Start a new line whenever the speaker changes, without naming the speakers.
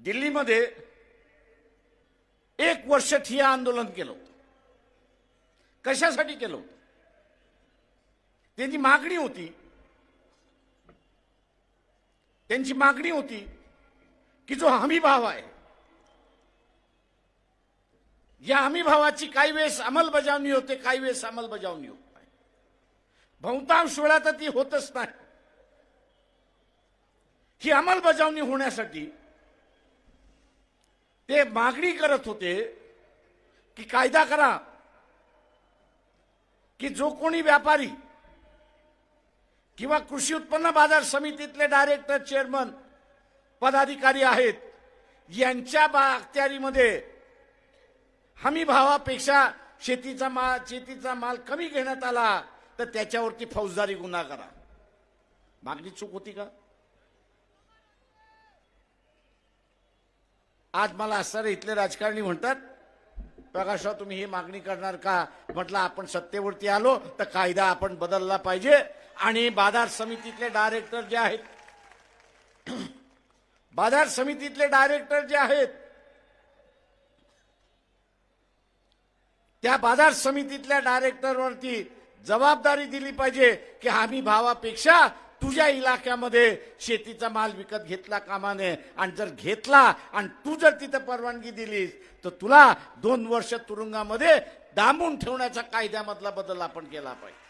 दिल्लीमध्ये एक वर्ष ठिया आंदोलन केलं होतं. कशासाठी केलं होतं? त्यांची मागणी होती. त्यांची मागणी होती की जो हमी भाव आहे या हमी भावाची काही वेळेस अंमलबजावणी होते काही वेळेस अंमलबजावणी होत नाही. बहुतांश वेळा तर ती होतच नाही. ही अंमलबजावणी होण्यासाठी ते मागणी करत होते की कायदा करा की जो कोणी व्यापारी किंवा कृषी उत्पन्न बाजार समितीतले डायरेक्टर चेअरमन पदाधिकारी आहेत यांच्या बा अखत्यारीमध्ये हमी भावापेक्षा शेतीचा माल शेतीचा माल कमी घेण्यात आला तर त्याच्यावरती फौजदारी गुन्हा करा. मागणी चूक होती का? आज मला असणारे इथले राजकारणी म्हणतात प्रकाशराव तुम्ही ही मागणी करणार का? म्हटलं आपण सत्तेवरती आलो तर कायदा आपण बदलला पाहिजे आणि बाजार समितीतले डायरेक्टर जे आहेत बाजार समितीतले डायरेक्टर जे आहेत त्या बाजार समितीतल्या डायरेक्टरवरती जबाबदारी दिली पाहिजे की हमी भावापेक्षा तुझ्या इलाक्यामध्ये शेतीचा माल विकत घेतला कामाने आणि जर घेतला आणि तू जर तिथं परवानगी दिलीस तर तुला दोन वर्ष तुरुंगामध्ये डांबून ठेवण्याचा कायद्यामधला बदल आपण केला पाहिजे.